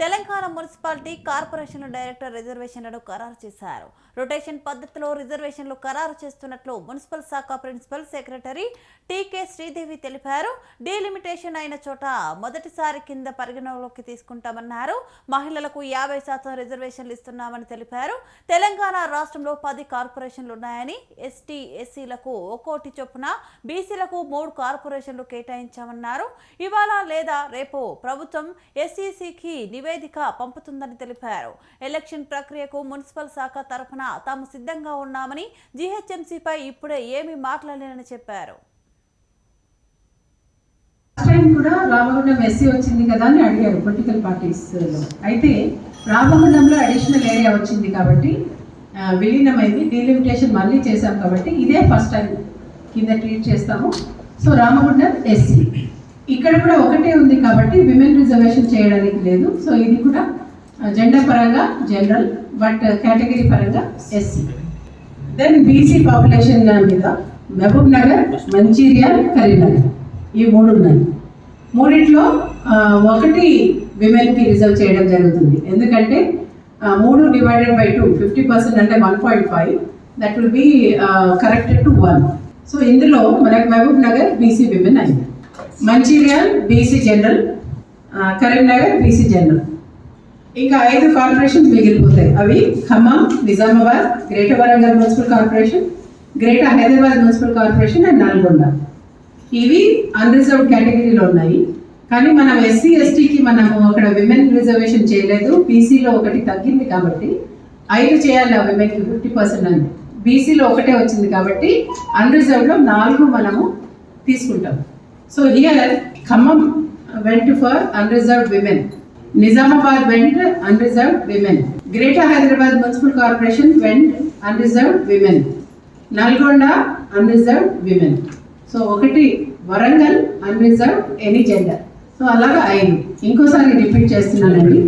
Telangana municipality corporation director రిజర్వేషన్లను ఖరారు చేశారు. రొటేషన్ పద్ధతిలో రిజర్వేషన్లు ఖరారు చేస్తున్నట్లు మున్సిపల్ శాఖ ప్రిన్సిపల్ సెక్రటరీ టీకే శ్రీదేవి తెలిపారు. డీలిమిటేషన్ అయిన చోట మొదటిసారి కింద పరిగణలోకి తీసుకుంటామన్నారు. మహిళలకు యాభై శాతం రిజర్వేషన్లు ఇస్తున్నామని తెలిపారు. తెలంగాణ రాష్ట్రంలో పది కార్పొరేషన్లు ఉన్నాయని ఎస్టీ ఎస్సీలకు ఒక్కోటి చొప్పున బీసీలకు మూడు కార్పొరేషన్లు కేటాయించామన్నారు. ఇవాళ లేదా రేపు ప్రభుత్వం ఎస్సీసీకి నివేదిక పంపుతుందని తెలిపారు. ఎలక్షన్ ప్రక్రియకు మున్సిపల్ శాఖ తరఫున తాము సిద్ధంగా ఉన్నామని జీహెచ్ఎంసీపై ఇప్పుడే ఏమీ మాట్లాడలేనని చెప్పారు. టైం కూడా రామగుండం ఎస్సీ వచ్చింది కదా అని అడిగారు పొలిటికల్ పార్టీస్ అయితే రామగుండంలో అడిషనల్ ఏరియా వచ్చింది కాబట్టి విలీనమైంది. డీలిమిటేషన్ మళ్ళీ చేశాం కాబట్టి ఇదే ఫస్ట్ టైం కింద ట్రీట్ చేస్తాము. So Ramagundam SC. ఇక్కడ కూడా ఒకటే ఉంది కాబట్టి విమెన్ రిజర్వేషన్ చేయడానికి లేదు. సో ఇది కూడా జెండర్ పరంగా జనరల్ బట్ కేటగిరీ పరంగా ఎస్సీ దెన్ బీసీ పాపులేషన్ మీద మహబూబ్ నగర్ మంచిర్యాల్ కరీంనగర్. ఈ మూడు ఉన్నాయి. మూడిట్లో ఒకటి విమెన్కి రిజర్వ్ చేయడం జరుగుతుంది. ఎందుకంటే మూడు divided by two fifty percent అంటే one point five that will be corrected to one so ఇందులో మనకు మహబూబ్ నగర్ బీసీ విమెన్ అయింది. Mancherial BC general Karimnagar BC general. ఇంకా ఐదు కార్పొరేషన్స్ మిగిలిపోతాయి. అవి Khammam Nizamabad greater Warangal municipal corporation greater Hyderabad municipal corporation and Nalgonda. ఇవి unreserved కేటగిరీలో ఉన్నాయి. కానీ మనం ఎస్సీ ఎస్టీకి మనము అక్కడ విమెన్ రిజర్వేషన్ చేయలేదు. బీసీలో ఒకటి తగ్గింది కాబట్టి ఐదు చేయాలి ఆ విమెన్కి ఫిఫ్టీ పర్సెంట్ అని. బీసీలో ఒకటే వచ్చింది కాబట్టి అన్రిజర్వ్డ్లో నాలుగు మనము తీసుకుంటాం. So here Khammam went for unreserved women Nizamabad went unreserved women greater Hyderabad municipal corporation went unreserved women Nalgonda unreserved women so ఒకటి Warangal unreserved any gender so అలాగా అయింది. ఇంకోసారి రిపీట్ చేస్తున్నానండి.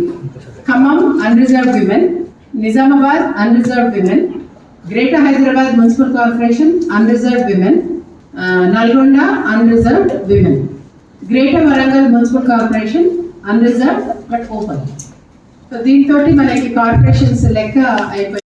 Khammam unreserved women Nizamabad unreserved women greater Hyderabad municipal corporation unreserved women Nalgonda unreserved women greater Warangal municipal corporation unreserved but open so దీంతో మనకి corporations లెక్క అయిపోయింది